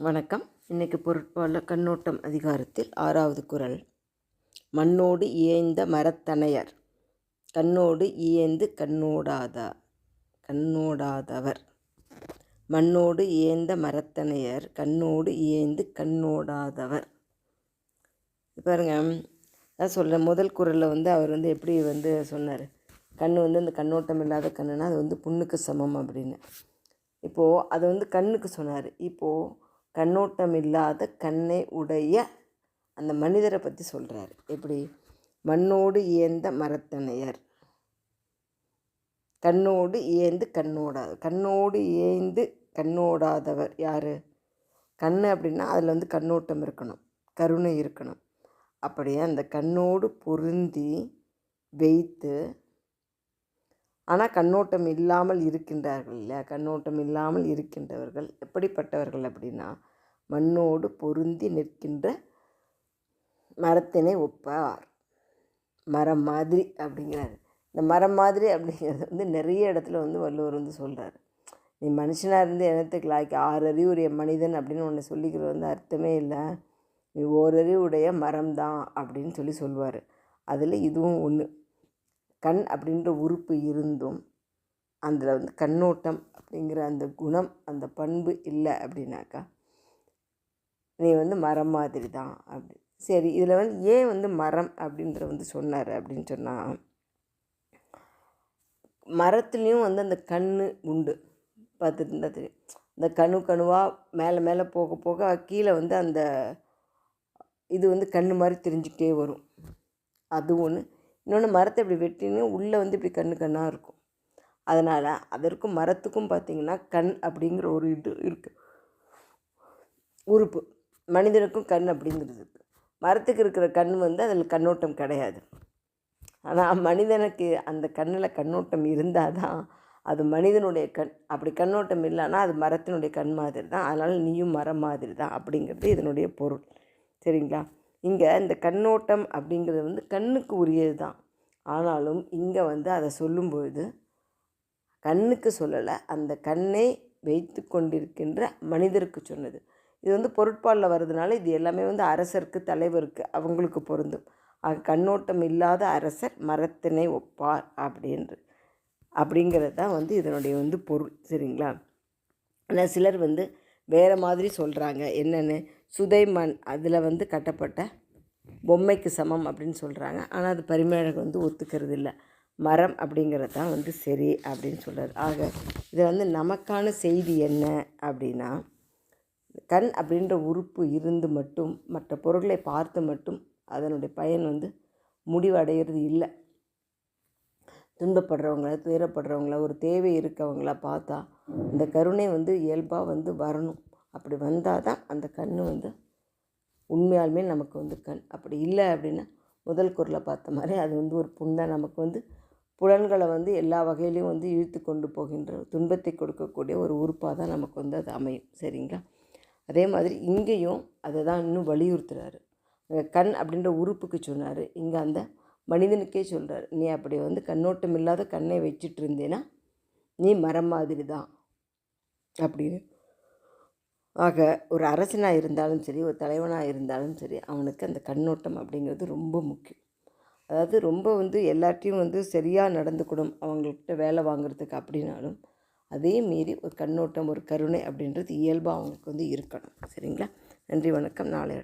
வணக்கம். இன்னைக்கு பொருட்பால கண்ணோட்டம் அதிகாரத்தில் ஆறாவது குறள் மண்ணோடு இயைந்த மரத்தனையர் கண்ணோடு இயைந்து கண்ணோடாதா கண்ணோடாதவர். மண்ணோடு இயைந்த மரத்தனையர் கண்ணோடு இயைந்து கண்ணோடாதவர். பாருங்க அதான் சொல்கிறேன் முதல் குரலில் வந்து அவர் வந்து எப்படி வந்து சொன்னார். கண் வந்து அந்த கண்ணோட்டம் இல்லாத கண்ணுனா அது வந்து புண்ணுக்கு சமம் அப்படின்னு. இப்போது அது வந்து கண்ணுக்கு சொன்னார். இப்போது கண்ணோட்டம் இல்லாத கண்ணை உடைய அந்த மனிதரை பற்றி சொல்கிறாரு எப்படி? மண்ணோடு இயந்த மரத்தனையர் கண்ணோடு இயந்து கண்ணோடாத கண்ணோடு இயைந்து கண்ணோடாதவர் யார்? கண் அப்படின்னா அதில் வந்து கண்ணோட்டம் இருக்கணும் கருணை இருக்கணும். அப்படியே அந்த கண்ணோடு பொருந்தி வைத்து ஆனால் கண்ணோட்டம் இல்லாமல் இருக்கின்றார்கள் இல்லையா? கண்ணோட்டம் இல்லாமல் இருக்கின்றவர்கள். எப்படிப்பட்டவர்கள் அப்படின்னா மண்ணோடு பொருந்தி நிற்கின்ற மரத்தினை ஒப்பார். மரம் மாதிரி அப்படிங்கிறாரு. இந்த மரம் மாதிரி அப்படிங்கிறது வந்து நிறைய இடத்துல வந்து வள்ளுவர் வந்து சொல்கிறார் நீ மனுஷனாக இருந்து இனத்துக்கு லாய்க்கு? ஆறு அறிவுடைய மனிதன் அப்படின்னு ஒன்று சொல்லிக்கிறது வந்து அர்த்தமே இல்லை. நீ ஓரறிவுடைய மரம் தான் அப்படின்னு சொல்லி சொல்லுவார் அதில் இதுவும் ஒன்று கண் அப்படின்ற உறுப்பு இருந்தும் அதில் வந்து கண்ணோட்டம் அப்படிங்கிற அந்த குணம் அந்த பண்பு இல்லை அப்படின்னாக்கா நீ வந்து மரம் மாதிரி தான் அப்படி. சரி இதில் வந்து ஏன் வந்து மரம் அப்படின்ற வந்து சொன்னார் அப்படின்னு சொன்னால் மரத்துலேயும் வந்து அந்த கண் உண்டு. பார்த்துட்டு தெரியும். இந்த கணு கணுவாக மேலே மேலே போக போக கீழே வந்து அந்த இது வந்து கண் மாதிரி தெரிஞ்சுக்கிட்டே வரும். அது ஒன்று இன்னொன்று மரத்தை இப்படி வெட்டின்னு உள்ளே வந்து இப்படி கண்ணு கண்ணாக இருக்கும். அதனால் அதற்கும் மரத்துக்கும் பார்த்திங்கன்னா கண் அப்படிங்கிற ஒரு இது இருக்குது உறுப்பு. மனிதனுக்கும் கண் அப்படிங்கிறது இருக்குது மரத்துக்கு இருக்கிற கண் வந்து அதில் கண்ணோட்டம் கிடையாது. ஆனால் மனிதனுக்கு அந்த கண்ணில் கண்ணோட்டம் இருந்தால் தான் அது மனிதனுடைய கண். அப்படி கண்ணோட்டம் இல்லைன்னா அது மரத்தினுடைய கண் மாதிரி தான் அதனால் நீயும் மரம் மாதிரி தான் அப்படிங்கிறது இதனுடைய பொருள். சரிங்களா? இங்கே இந்த கண்ணோட்டம் அப்படிங்கிறது வந்து கண்ணுக்கு உரியது தான். ஆனாலும் இங்கே வந்து அதை சொல்லும்பொழுது கண்ணுக்கு சொல்லலை அந்த கண்ணை வைத்து கொண்டிருக்கின்ற மனிதருக்கு சொன்னது. இது வந்து பொருட்பாலில் வர்றதுனால இது எல்லாமே வந்து அரசருக்கு தலைவருக்கு அவங்களுக்கு பொருந்தும். கண்ணோட்டம் இல்லாத அரசர் மரத்தினை ஒப்பார் அப்படின்று. அப்படிங்கிறது தான் வந்து இதனுடைய வந்து பொருள் சரிங்களா? ஆனால் சிலர் வந்து வேறு மாதிரி சொல்கிறாங்க என்னென்னு சுதைமண் அதில் வந்து கட்டப்பட்ட பொம்மைக்கு சமம் அப்படின்னு சொல்கிறாங்க. ஆனால் அது பரிமேழகம் வந்து ஒத்துக்கிறது இல்லை. மரம் அப்படிங்கிறது தான் வந்து சரி அப்படின்னு சொல்கிறார். ஆக இதில் வந்து நமக்கான செய்தி என்ன அப்படின்னா கண் அப்படின்ற உறுப்பு இருந்து மட்டும் மற்ற பொருட்களை பார்த்து மட்டும் அதனுடைய பயன் வந்து முடிவடைகிறது இல்லை. துன்பப்படுறவங்கள துயரப்படுறவங்கள ஒரு தேவை இருக்கவங்கள பார்த்தா இந்த கருணை வந்து இயல்பாக வந்து வரணும். அப்படி வந்தால் தான் அந்த கண் வந்து உண்மையாலுமே நமக்கு வந்து கண். அப்படி இல்லை அப்படின்னா முதல் குரலை பார்த்த மாதிரி அது வந்து ஒரு புண்ணை நமக்கு வந்து புலன்களை வந்து எல்லா வகையிலையும் வந்து இழுத்து கொண்டு போகின்ற துன்பத்தை கொடுக்கக்கூடிய ஒரு உறுப்பாக தான் நமக்கு வந்து அது அமையும். சரிங்களா? அதே மாதிரி இங்கேயும் அதை தான் இன்னும் வலியுறுத்துறாரு. கண் அப்படின்ற உறுப்புக்கு சொன்னார். இங்கே அந்த மனிதனுக்கே சொல்கிறார் நீ அப்படி வந்து கண்ணோட்டம் இல்லாத கண்ணை வச்சுட்டு இருந்தேன்னா நீ மரம் மாதிரி தான் அப்படின்னு. ஆக ஒரு அரசனாக இருந்தாலும் சரி ஒரு தலைவனாக இருந்தாலும் சரி அவனுக்கு அந்த கண்ணோட்டம் அப்படிங்கிறது ரொம்ப முக்கியம். அதாவது ரொம்ப வந்து எல்லாத்தையும் வந்து சரியாக நடந்துக்கணும் அவங்கள்ட்ட வேலை வாங்குறதுக்கு அப்படின்னாலும் அதே மீறி ஒரு கண்ணோட்டம் ஒரு கருணை அப்படின்றது இயல்பாக அவங்களுக்கு வந்து இருக்கணும். சரிங்களா? நன்றி வணக்கம். நாளை